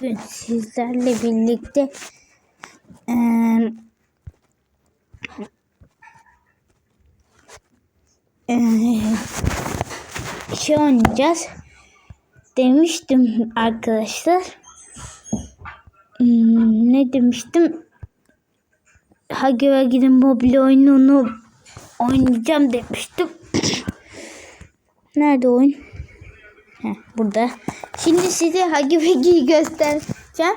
Bugün sizlerle birlikte eee eee, şey oynayacağız. Demiştim arkadaşlar. Hmm, ne demiştim? Hagi Vagi'nin mobil oyununu oynayacağım demiştim. Nerede oyun? Heh, burada. Şimdi size Hagi Vagi'yi göstereceğim.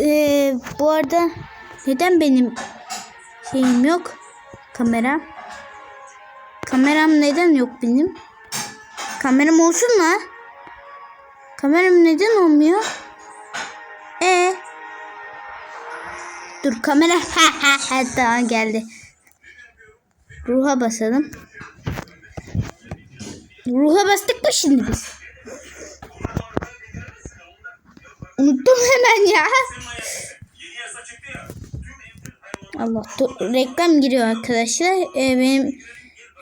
Ee, bu arada neden benim şeyim yok? Kameram. Kameram neden yok benim? Kameram olsun mu? Kameram neden olmuyor? E Dur kamera ha ha ha tamam geldi. Ruha basalım. Ruha bastık mı şimdi biz? Unuttum hemen ya. Allah dur, reklam giriyor arkadaşlar. Ee, benim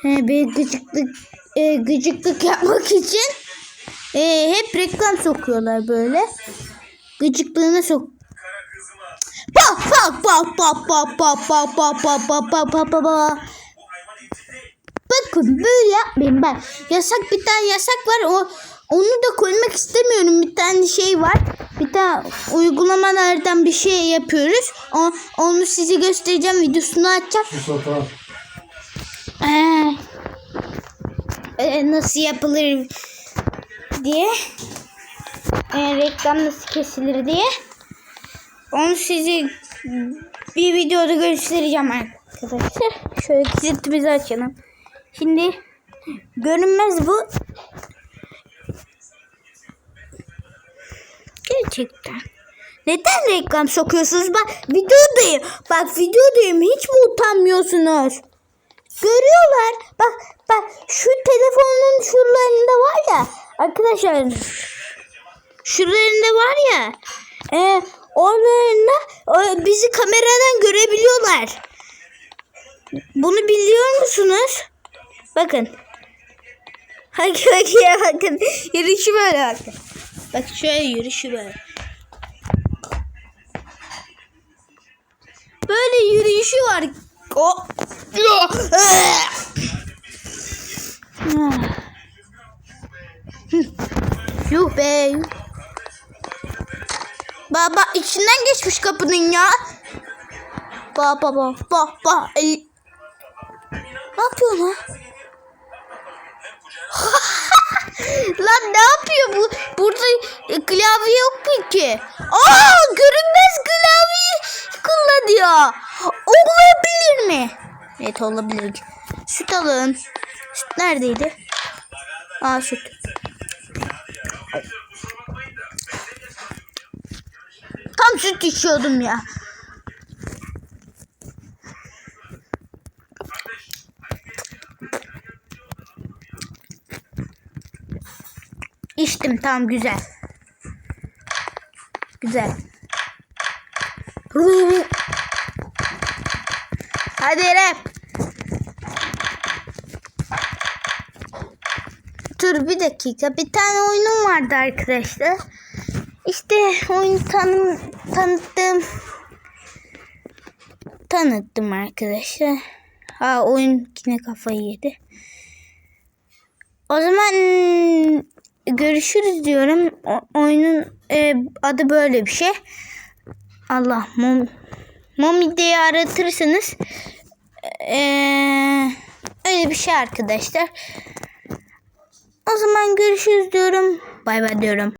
he, bir gıcıklık e, gıcıklık yapmak için e, hep reklam sokuyorlar böyle. Gıcıklığına sok. Bak bak bak bak bak bak bak bak bak bak bak bak bak. Bakın böyle yapmayın bak. Yasak bir tane yasak var. O onu da koymak istemiyorum. Bir tane şey var. Bir tane uygulamalardan bir şey yapıyoruz. O, onu size göstereceğim. Videosunu açacağım. Şu. Ee, e, nasıl yapılır diye. E, reklam nasıl kesilir diye. Onu size bir videoda göstereceğim arkadaşlar. Şöyle çizitimizi açalım. Şimdi görünmez bu. Gerçekten. Neden reklam sokuyorsunuz? Bak videodayım. Bak videodayım. Hiç mi utanmıyorsunuz? Görüyorlar. Bak bak şu telefonun şuralarında var ya. Arkadaşlar şuralarında var ya. E, oralarında bizi kameradan görebiliyorlar. Bunu biliyor musunuz? Bakın. Hadi bakaya bakın. Yürüyüşü böyle bakın. Bak şöyle yürüyüşü böyle. Böyle yürüyüşü var. O. Yuh be. Baba içinden geçmiş kapının ya. Baba baba baba. Ne yapıyor lan? Lan ne yapıyor bu? Burada e, klavye yok mu ki? Aa görünmez klavye kullanıyor. Olabilir mi? Evet olabilir. Süt alın. Süt neredeydi? Aa süt. Tam süt içiyordum ya. İçtim tamam güzel. Güzel. Hadi rap. Dur bir dakika. Bir tane oyunum vardı arkadaşlar. İşte oyunu tanım, tanıttım. Tanıttım arkadaşlar. Ha oyun yine kafayı yedi. O zaman görüşürüz diyorum. O, oyunun e, adı böyle bir şey. Allah mum Mami diye aratırsanız e, öyle bir şey arkadaşlar. O zaman görüşürüz diyorum. Bay bay diyorum.